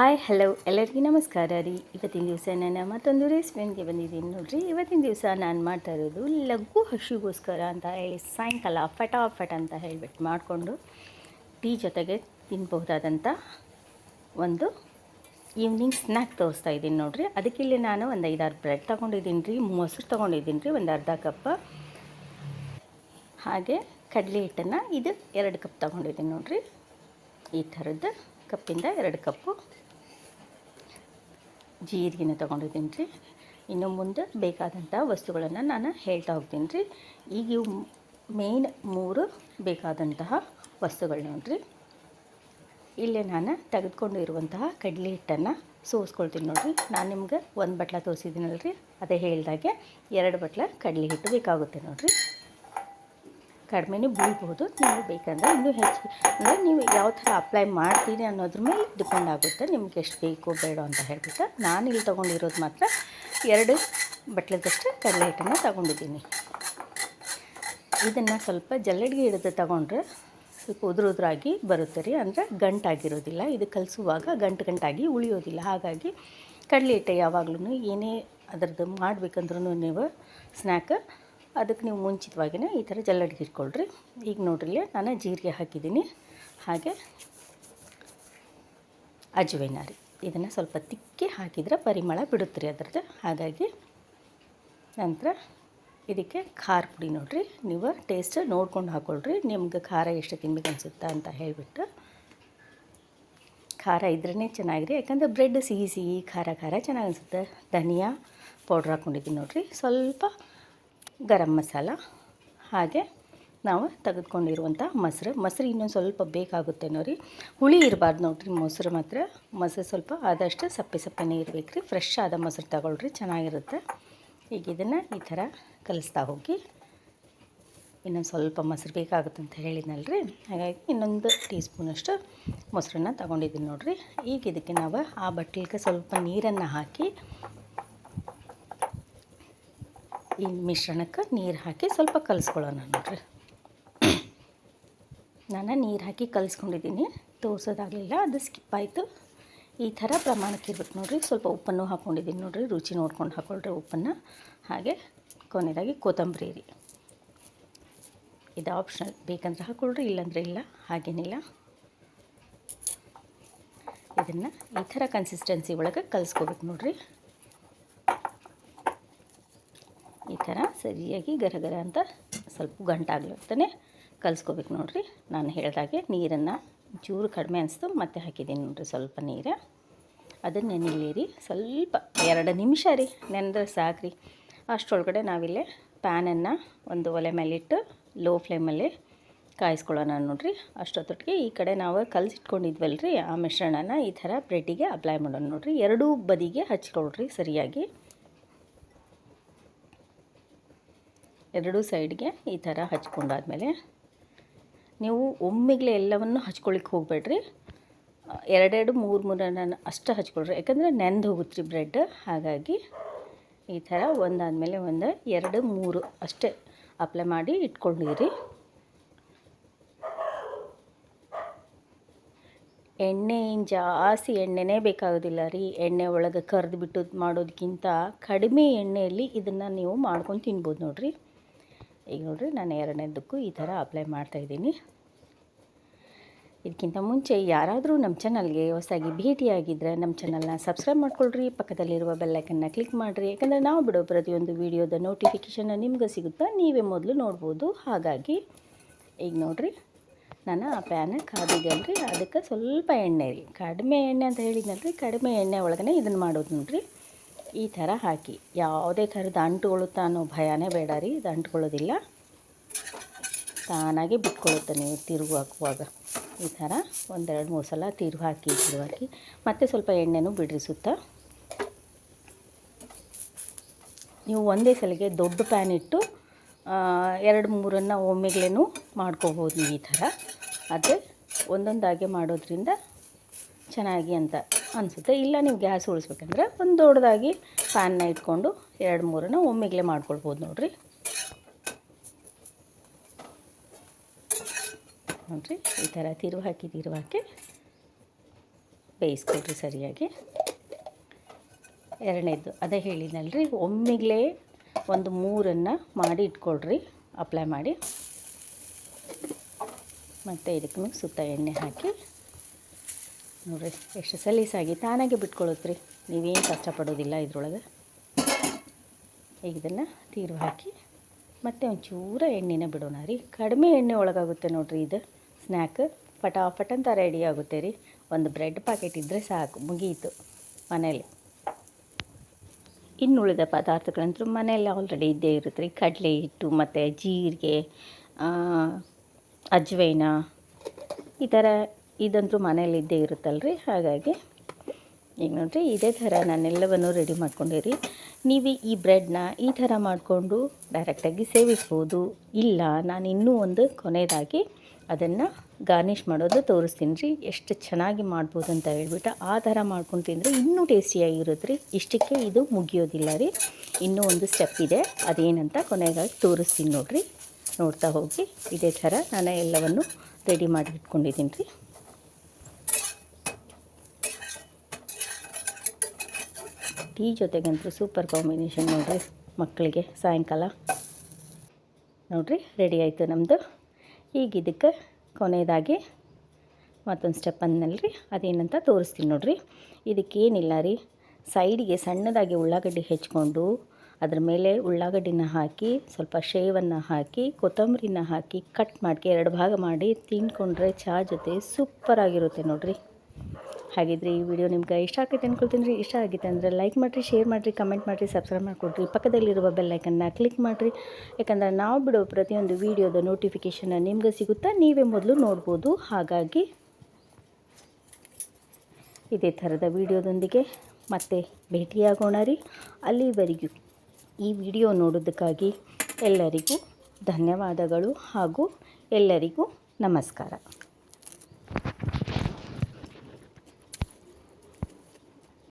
Hi, hello, ಎಲ್ಲರಿಗೂ ನಮಸ್ಕಾರ ರೀ. ಇವತ್ತಿನ ದಿವಸ ನಾನು ಮತ್ತೊಂದು ರೆಸ್ಟೋರೆಂಟ್ಗೆ ಬಂದಿದ್ದೀನಿ ನೋಡಿರಿ. ಇವತ್ತಿನ ದಿವಸ ನಾನು ಮಾಡ್ತಾ ಇರೋದು ಲಘು ಹಸಿಗೋಸ್ಕರ ಅಂತ ಹೇಳಿ ಸಾಯಂಕಾಲ ಫಟಾಫಟ್ ಅಂತ ಹೇಳಿಬಿಟ್ಟು ಮಾಡಿಕೊಂಡು ಟೀ ಜೊತೆಗೆ ತಿನ್ಬಹುದಾದಂಥ ಒಂದು ಈವ್ನಿಂಗ್ ಸ್ನ್ಯಾಕ್ ತೋರಿಸ್ತಾ ಇದ್ದೀನಿ ನೋಡಿರಿ. ಅದಕ್ಕೆ ಇಲ್ಲಿ ನಾನು ಒಂದು ಐದಾರು ಬ್ರೆಡ್ ತೊಗೊಂಡಿದ್ದೀನಿ ರೀ, ಮೊಸರು ತೊಗೊಂಡಿದ್ದೀನಿ ರೀ, ಒಂದು ಅರ್ಧ ಕಪ್ಪ ಹಾಗೆ ಕಡಲೆ ಹಿಟ್ಟನ್ನು ಇದು ಎರಡು ಕಪ್ ತೊಗೊಂಡಿದ್ದೀನಿ ನೋಡಿರಿ. ಈ ಥರದ್ದು ಕಪ್ಪಿಂದ ಎರಡು ಕಪ್ಪು ಜೀರಿಗೆನ ತೊಗೊಂಡಿದ್ದೀನಿ ರೀ ಇನ್ನು ಮುಂದೆ ಬೇಕಾದಂಥ ವಸ್ತುಗಳನ್ನು ನಾನು ಹೇಳ್ತಾ ಹೋಗ್ತೀನಿ ರೀ ಈಗ ಇವು ಮೇನ್ ಮೂರು ಬೇಕಾದಂತಹ ವಸ್ತುಗಳು ನೋಡ್ರಿ. ಇಲ್ಲೇ ನಾನು ತೆಗೆದುಕೊಂಡಿರುವಂತಹ ಕಡಲೆ ಹಿಟ್ಟನ್ನು ಸೋಸ್ಕೊಳ್ತೀನಿ ನೋಡಿರಿ. ನಾನು ನಿಮ್ಗೆ ಒಂದು ಬಟ್ಲ ತೋರಿಸಿದ್ದೀನಲ್ರಿ. ಅದೇ ಹೇಳಿದಾಗೆ ಎರಡು ಬಟ್ಲ ಕಡಲೆ ಹಿಟ್ಟು ಬೇಕಾಗುತ್ತೆ ನೋಡಿರಿ. ಕಡಿಮೆನೂ ಬೀಳ್ಬೋದು ನೀವು ಬೇಕಂದರೆ ಇನ್ನೂ ಹೆಚ್ಚು. ಅಂದರೆ ನೀವು ಯಾವ ಥರ ಅಪ್ಲೈ ಮಾಡ್ತೀರಿ ಅನ್ನೋದ್ರ ಮೇಲೆ ಡಿಪೆಂಡ್ ಆಗುತ್ತೆ. ನಿಮ್ಗೆ ಎಷ್ಟು ಬೇಕು ಬೇಡ ಅಂತ ಹೇಳ್ಬಿಟ್ಟು ನಾನು ಇಲ್ಲಿ ತೊಗೊಂಡಿರೋದು ಮಾತ್ರ ಎರಡು ಬಟ್ಲದಷ್ಟು ಕಡಲೆ ಹಿಟ್ಟನ್ನು ತಗೊಂಡಿದ್ದೀನಿ. ಇದನ್ನು ಸ್ವಲ್ಪ ಜಲ್ಲಡಿಗೆ ಹಿಡಿದು ತಗೊಂಡ್ರೆ ಸ್ವಲ್ಪ ಉದುರು ಉದುರಾಗಿ ಬರುತ್ತೆ ರೀ. ಅಂದರೆ ಗಂಟಾಗಿರೋದಿಲ್ಲ. ಇದು ಕಲಿಸುವಾಗ ಗಂಟು ಗಂಟಾಗಿ ಉಳಿಯೋದಿಲ್ಲ. ಹಾಗಾಗಿ ಕಡಲೆ ಹಿಟ್ಟೆ ಯಾವಾಗಲೂ ಏನೇ ಅದರದ್ದು ಮಾಡಬೇಕಂದ್ರೂ ನೀವು ಸ್ನ್ಯಾಕ್ ಅದಕ್ಕೆ ನೀವು ಮುಂಚಿತವಾಗಿಯೇ ಈ ಥರ ಜಲ್ಲಡಿಗೆ ಇಟ್ಕೊಳ್ರಿ. ಈಗ ನೋಡ್ರಿ ನಾನು ಜೀರಿಗೆ ಹಾಕಿದ್ದೀನಿ. ಹಾಗೆ ಅಜ್ವೈನ ರೀ. ಇದನ್ನು ಸ್ವಲ್ಪ ತಿಕ್ಕಿ ಹಾಕಿದರೆ ಪರಿಮಳ ಬಿಡುತ್ತೆ ರೀ ಅದರದ್ದು. ಹಾಗಾಗಿ ನಂತರ ಇದಕ್ಕೆ ಖಾರ ಪುಡಿ ನೋಡಿರಿ. ನೀವು ಟೇಸ್ಟ್ ನೋಡ್ಕೊಂಡು ಹಾಕ್ಕೊಳ್ರಿ ನಿಮ್ಗೆ ಖಾರ ಎಷ್ಟು ತಿನ್ಬೇಕು ಅನಿಸುತ್ತಾ ಅಂತ ಹೇಳಿಬಿಟ್ಟು. ಖಾರ ಇದ್ರೇ ಚೆನ್ನಾಗಿರಿ. ಯಾಕಂದರೆ ಬ್ರೆಡ್ ಸಿಹಿ ಸಿಹಿ ಖಾರ ಖಾರ ಚೆನ್ನಾಗಿ ಅನಿಸುತ್ತೆ. ಧನಿಯಾ ಪೌಡ್ರ್ ಹಾಕ್ಕೊಂಡಿದ್ದೀನಿ ನೋಡಿರಿ. ಸ್ವಲ್ಪ ಗರಂ ಮಸಾಲ, ಹಾಗೆ ನಾವು ತೆಗೆದುಕೊಂಡಿರುವಂಥ ಮೊಸರು. ಮೊಸರು ಇನ್ನೊಂದು ಸ್ವಲ್ಪ ಬೇಕಾಗುತ್ತೆ ನೋಡಿ. ಹುಳಿ ಇರಬಾರ್ದು ನೋಡಿರಿ, ಮೊಸರು ಮಾತ್ರ. ಮೊಸರು ಸ್ವಲ್ಪ ಆದಷ್ಟು ಸಪ್ಪೆ ಸಪ್ಪೆನೇ ಇರಬೇಕು ರೀ. ಫ್ರೆಶ್ ಆದ ಮೊಸರು ತಗೊಳ್ರಿ, ಚೆನ್ನಾಗಿರುತ್ತೆ. ಈಗ ಇದನ್ನು ಈ ಥರ ಕಲಿಸ್ತಾ ಹೋಗಿ. ಇನ್ನೊಂದು ಸ್ವಲ್ಪ ಮೊಸರು ಬೇಕಾಗುತ್ತೆ ಅಂತ ಹೇಳಿದ್ನಲ್ರಿ. ಹಾಗಾಗಿ ಇನ್ನೊಂದು ಟೀ ಸ್ಪೂನಷ್ಟು ಮೊಸರನ್ನ ತಗೊಂಡಿದ್ದೀನಿ ನೋಡಿರಿ. ಈಗ ಇದಕ್ಕೆ ನಾವು ಆ ಬಟ್ಟಲಿಗೆ ಸ್ವಲ್ಪ ನೀರನ್ನು ಹಾಕಿ ಈ ಮಿಶ್ರಣಕ್ಕೆ ನೀರು ಹಾಕಿ ಸ್ವಲ್ಪ ಕಲಿಸ್ಕೊಳ್ಳೋಣ ನೋಡ್ರಿ. ನಾನು ನೀರು ಹಾಕಿ ಕಲಿಸ್ಕೊಂಡಿದ್ದೀನಿ. ತೋರಿಸೋದಾಗಲಿಲ್ಲ, ಅದು ಸ್ಕಿಪ್ ಆಯಿತು. ಈ ಥರ ಪ್ರಮಾಣಕ್ಕೆ ಇರ್ಬೇಕು ನೋಡ್ರಿ. ಸ್ವಲ್ಪ ಉಪ್ಪನ್ನು ಹಾಕ್ಕೊಂಡಿದ್ದೀನಿ ನೋಡ್ರಿ. ರುಚಿ ನೋಡ್ಕೊಂಡು ಹಾಕ್ಕೊಳ್ರಿ ಉಪ್ಪನ್ನು. ಹಾಗೆ ಕೊನೆಯದಾಗಿ ಕೊತ್ತಂಬರಿ ರೀ. ಇದು ಆಪ್ಷನಲ್ ಬೇಕಂದ್ರೆ ಹಾಕ್ಕೊಳ್ರಿ ಇಲ್ಲಾಂದರೆ ಇಲ್ಲ. ಹಾಗೇನಿಲ್ಲ ಇದನ್ನು ಈ ಥರ ಕನ್ಸಿಸ್ಟೆನ್ಸಿ ಒಳಗೆ ಕಲಿಸ್ಕೋಬೇಕು ನೋಡಿರಿ ಈ ಥರ ಸರಿಯಾಗಿ ಗರಗರ ಅಂತ ಸ್ವಲ್ಪ ಗಂಟಾಗ್ಲತ್ತಾನೆ ಕಲಿಸ್ಕೋಬೇಕು ನೋಡಿರಿ. ನಾನು ಹೇಳಿದಾಗೆ ನೀರನ್ನು ಚೂರು ಕಡಿಮೆ ಅನಿಸ್ತು, ಮತ್ತೆ ಹಾಕಿದ್ದೀನಿ ನೋಡಿರಿ ಸ್ವಲ್ಪ ನೀರು. ಅದನ್ನು ನೆನೆಯಿರಿ ಸ್ವಲ್ಪ ಎರಡು ನಿಮಿಷ ರೀ, ನೆನೆದ್ರೆ ಸಾಕ್ರಿ. ಅಷ್ಟರೊಳಗಡೆ ನಾವಿಲ್ಲೇ ಪ್ಯಾನನ್ನು ಒಂದು ಒಲೆ ಮೇಲಿಟ್ಟು ಲೋ ಫ್ಲೇಮಲ್ಲಿ ಕಾಯಿಸ್ಕೊಳ್ಳೋಣ ನೋಡಿರಿ. ಅಷ್ಟೊತ್ತೊಟ್ಟಿಗೆ ಈ ಕಡೆ ನಾವು ಕಲಸಿಟ್ಕೊಂಡಿದ್ವಲ್ಲ ರೀ ಆ ಮಿಶ್ರಣನ, ಈ ಥರ ಬ್ರೆಡ್ಡಿಗೆ ಅಪ್ಲೈ ಮಾಡೋಣ ನೋಡಿರಿ. ಎರಡೂ ಬದಿಗೆ ಹಚ್ಕೊಳ್ರಿ ಸರಿಯಾಗಿ. ಎರಡೂ ಸೈಡ್ಗೆ ಈ ಥರ ಹಚ್ಕೊಂಡಾದಮೇಲೆ ನೀವು ಒಮ್ಮೆಗಲೇ ಎಲ್ಲವನ್ನು ಹಚ್ಕೊಳ್ಳಿಕ್ಕೆ ಹೋಗಬೇಡ್ರಿ. ಎರಡೆರಡು, ಮೂರು ಮೂರು ನಾನು ಅಷ್ಟು ಹಚ್ಕೊಳ್ರಿ ಯಾಕಂದರೆ ನೆಂದು ಹೋಗುತ್ತೆ ಬ್ರೆಡ್. ಹಾಗಾಗಿ ಈ ಥರ ಒಂದಾದಮೇಲೆ ಒಂದು ಎರಡು, ಮೂರು ಅಷ್ಟೇ ಅಪ್ಲೈ ಮಾಡಿ ಇಟ್ಕೊಂಡಿರಿ. ಎಣ್ಣೆ ಜಾಸ್ತಿ ಎಣ್ಣೆನೇ ಬೇಕಾಗೋದಿಲ್ಲ ರೀ. ಎಣ್ಣೆ ಒಳಗೆ ಕರೆದು ಬಿಟ್ಟು ಮಾಡೋದಕ್ಕಿಂತ ಕಡಿಮೆ ಎಣ್ಣೆಯಲ್ಲಿ ಇದನ್ನು ನೀವು ಮಾಡ್ಕೊಂಡು ತಿನ್ಬೋದು ನೋಡಿರಿ. ಈಗ ನೋಡಿರಿ ನಾನು ಎರಡನೇದಕ್ಕೂ ಈ ಥರ ಅಪ್ಲೈ ಮಾಡ್ತಾಯಿದ್ದೀನಿ ಇದಕ್ಕಿಂತ ಮುಂಚೆ ಯಾರಾದರೂ ನಮ್ಮ ಚಾನಲ್ಗೆ ಹೊಸದಾಗಿ ಭೇಟಿಯಾಗಿದ್ದರೆ ನಮ್ಮ ಚಾನಲ್ನ ಸಬ್ಸ್ಕ್ರೈಬ್ ಮಾಡ್ಕೊಳ್ರಿ, ಪಕ್ಕದಲ್ಲಿರುವ ಬೆಲ್ಲೈಕನ್ನ ಕ್ಲಿಕ್ ಮಾಡಿರಿ. ಯಾಕಂದರೆ ನಾವು ಬಿಡೋ ಪ್ರತಿಯೊಂದು ವೀಡಿಯೋದ ನೋಟಿಫಿಕೇಷನ್ನ ನಿಮ್ಗೆ ಸಿಗುತ್ತಾ ನೀವೇ ಮೊದಲು ನೋಡ್ಬೋದು. ಹಾಗಾಗಿ ಈಗ ನೋಡಿರಿ ನಾನು ಆ ಪ್ಯಾನ್ ಕಾದಿದ್ದಲ್ರಿ ಅದಕ್ಕೆ ಸ್ವಲ್ಪ ಎಣ್ಣೆ ರೀ ಕಡಿಮೆ ಎಣ್ಣೆ ಅಂತ ಹೇಳಿದ್ನಲ್ರಿ. ಕಡಿಮೆ ಎಣ್ಣೆ ಒಳಗನೆ ಇದನ್ನು ಮಾಡೋದು ನೋಡಿರಿ. ಈ ಥರ ಹಾಕಿ. ಯಾವುದೇ ಥರದ ಅಂಟುಕೊಳ್ಳುತ್ತಾ ಅನ್ನೋ ಭಯನೇ ಬೇಡ ರೀ, ಇದು ಅಂಟ್ಕೊಳ್ಳೋದಿಲ್ಲ. ತಾನಾಗೆ ಬಿಟ್ಕೊಳ್ಳುತ್ತೆ ನೀವು ತಿರುಗು ಹಾಕುವಾಗ. ಈ ಥರ ಒಂದೆರಡು ಮೂರು ಸಲ ತಿರುವು ಹಾಕಿ ತಿರು ಹಾಕಿ. ಮತ್ತು ಸ್ವಲ್ಪ ಎಣ್ಣೆನೂ ಬಿಡ್ರಿ ಸುತ್ತ. ನೀವು ಒಂದೇ ಸಲಿಗೆ ದೊಡ್ಡ ಪ್ಯಾನ್ ಇಟ್ಟು ಎರಡು ಮೂರನ್ನು ಒಮ್ಮೆಗ್ಲೇ ಮಾಡ್ಕೋಬೋದು ನೀವು ಈ ಥರ. ಆದರೆ ಒಂದೊಂದಾಗೆ ಮಾಡೋದ್ರಿಂದ ಚೆನ್ನಾಗಿ ಅಂತ. ಅನಿಸುತ್ತೆ. ಇಲ್ಲ, ನೀವು ಗ್ಯಾಸ್ ಉಳಿಸ್ಬೇಕಂದ್ರೆ ಒಂದು ದೊಡ್ಡದಾಗಿ ಫ್ಯಾನ್ನ ಇಟ್ಕೊಂಡು ಎರಡು ಮೂರನ್ನ ಒಮ್ಮೆಗಲೇ ಮಾಡ್ಕೊಳ್ಬೋದು ನೋಡಿರಿ. ನೋಡಿರಿ, ಈ ಥರ ತಿರುವು ಹಾಕಿ ತಿರುವು ಹಾಕಿ ಬೇಯಿಸ್ಕೊಡ್ರಿ ಸರಿಯಾಗಿ. ಎರಡನೇದು, ಅದೇ ಹೇಳಿದ್ನಲ್ರಿ, ಒಮ್ಮಿಗ್ಲೇ ಒಂದು ಮೂರನ್ನು ಮಾಡಿ ಇಟ್ಕೊಳ್ರಿ ಅಪ್ಲೈ ಮಾಡಿ. ಮತ್ತು ಇದಕ್ಕೂ ಸುತ್ತ ಎಣ್ಣೆ ಹಾಕಿ ನೋಡಿರಿ, ಎಷ್ಟು ಸಲೀಸಾಗಿ ತಾನಾಗೆ ಬಿಟ್ಕೊಳ್ಳುತ್ತೆ ರೀ ನೀವೇನು ಕಷ್ಟಪಡೋದಿಲ್ಲ ಇದ್ರೊಳಗೆ. ಈಗ ಇದನ್ನು ತೀರ್ವ ಹಾಕಿ, ಮತ್ತೆ ಒಂಚೂರ ಎಣ್ಣೆನ ಬಿಡೋಣ ರೀ. ಕಡಿಮೆ ಎಣ್ಣೆ ಒಳಗಾಗುತ್ತೆ ನೋಡಿರಿ ಇದು. ಸ್ನ್ಯಾಕ್ ಫಟಾಫಟ್ ಅಂತ ರೆಡಿ ಆಗುತ್ತೆ ರೀ. ಒಂದು ಬ್ರೆಡ್ ಪ್ಯಾಕೆಟ್ ಇದ್ದರೆ ಸಾಕು, ಮುಗೀತು ಮನೇಲಿ. ಇನ್ನುಳಿದ ಪದಾರ್ಥಗಳಂತೂ ಮನೆಯಲ್ಲಿ ಆಲ್ರೆಡಿ ಇದ್ದೇ ಇರುತ್ತೆ ರೀ. ಕಡಲೆ ಹಿಟ್ಟು, ಮತ್ತು ಜೀರಿಗೆ ಅಜ್ವೈನ, ಈ ಥರ ಇದಂತೂ ಮನೇಲಿದ್ದೇ ಇರುತ್ತಲ್ರಿ? ಹಾಗಾಗಿ ಈಗ ನೋಡಿರಿ, ಇದೇ ಥರ ನಾನೆಲ್ಲವನ್ನು ರೆಡಿ ಮಾಡ್ಕೊಂಡಿರಿ. ನೀವು ಈ ಬ್ರೆಡ್ನ ಈ ಥರ ಮಾಡಿಕೊಂಡು ಡೈರೆಕ್ಟಾಗಿ ಸೇವಿಸ್ಬೋದು. ಇಲ್ಲ, ನಾನು ಇನ್ನೂ ಒಂದು ಕೊನೆಯದಾಗಿ ಅದನ್ನು ಗಾರ್ನಿಷ್ ಮಾಡೋದು ತೋರಿಸ್ತೀನಿ ರೀ. ಎಷ್ಟು ಚೆನ್ನಾಗಿ ಮಾಡ್ಬೋದು ಅಂತ ಹೇಳ್ಬಿಟ್ಟು ಆ ಥರ ಮಾಡ್ಕೊಂಡು ತಿಂದರೆ ಇನ್ನೂ ಟೇಸ್ಟಿಯಾಗಿರುತ್ತೆ ರೀ ಇಷ್ಟಕ್ಕೆ ಇದು ಮುಗಿಯೋದಿಲ್ಲ ರೀ. ಇನ್ನೂ ಒಂದು ಸ್ಟೆಪ್ ಇದೆ. ಅದೇನಂತ ಕೊನೆಗಾಗಿ ತೋರಿಸ್ತೀನಿ ನೋಡಿರಿ. ನೋಡ್ತಾ ಹೋಗಿ, ಇದೇ ಥರ ನಾನು ಎಲ್ಲವನ್ನು ರೆಡಿ ಮಾಡಿ ಇಟ್ಕೊಂಡಿದ್ದೀನಿ ರೀ. ಟೀ ಜೊತೆಗಂತೂ ಸೂಪರ್ ಕಾಂಬಿನೇಷನ್ ನೋಡಿರಿ ಮಕ್ಕಳಿಗೆ ಸಾಯಂಕಾಲ. ನೋಡಿರಿ ರೆಡಿ ಆಯಿತು ನಮ್ಮದು ಈಗ ಇದಕ್ಕೆ ಕೊನೆಯದಾಗಿ ಮತ್ತೊಂದು ಸ್ಟೆಪ್ ಅಂದನಲ್ರಿ ಅದೇನಂತ ತೋರಿಸ್ತೀನಿ ನೋಡಿರಿ. ಇದಕ್ಕೇನಿಲ್ಲ ರೀ ಸೈಡಿಗೆ ಸಣ್ಣದಾಗಿ ಉಳ್ಳಾಗಡ್ಡಿ ಹೆಚ್ಕೊಂಡು, ಅದ್ರ ಮೇಲೆ ಉಳ್ಳಾಗಡ್ಡಿನ ಹಾಕಿ, ಸ್ವಲ್ಪ ಶೇವನ್ನು ಹಾಕಿ, ಕೊತ್ತಂಬರಿನ ಹಾಕಿ ಕಟ್ ಮಾಡಿ ಎರಡು ಭಾಗ ಮಾಡಿ ತಿನ್ಕೊಂಡ್ರೆ ಚಹಾ ಜೊತೆ ಸೂಪರಾಗಿರುತ್ತೆ ನೋಡಿರಿ. ಹಾಗಿದ್ರೆ ಈ ವಿಡಿಯೋ ನಿಮ್ಗೆ ಇಷ್ಟ ಆಗೈತೆ ಅಂದ್ಕೊಳ್ತೀನಿ ರೀ. ಇಷ್ಟ ಆಗಿತ್ತು ಅಂದರೆ ಲೈಕ್ ಮಾಡಿರಿ ಶೇರ್ ಮಾಡಿರಿ ಕಮೆಂಟ್ ಮಾಡಿರಿ ಸಬ್ಸ್ಕ್ರೈಬ್ ಮಾಡಿಕೊಡ್ರಿ. ಪಕ್ಕದಲ್ಲಿರುವ ಬೆಲ್ಲೈಕನ್ನ ಕ್ಲಿಕ್ ಮಾಡಿರಿ. ಯಾಕಂದರೆ ನಾವು ಬಿಡೋ ಪ್ರತಿಯೊಂದು ವೀಡಿಯೋದ ನೋಟಿಫಿಕೇಷನ್ನ ನಿಮ್ಗೆ ಸಿಗುತ್ತಾ ನೀವೇ ಮೊದಲು ನೋಡ್ಬೋದು. ಹಾಗಾಗಿ ಇದೇ ಥರದ ವಿಡಿಯೋದೊಂದಿಗೆ ಮತ್ತೆ ಭೇಟಿಯಾಗೋಣ ರೀ. ಅಲ್ಲಿವರೆಗೂ ಈ ವಿಡಿಯೋ ನೋಡೋದಕ್ಕಾಗಿ ಎಲ್ಲರಿಗೂ ಧನ್ಯವಾದಗಳು ಹಾಗೂ ಎಲ್ಲರಿಗೂ ನಮಸ್ಕಾರ.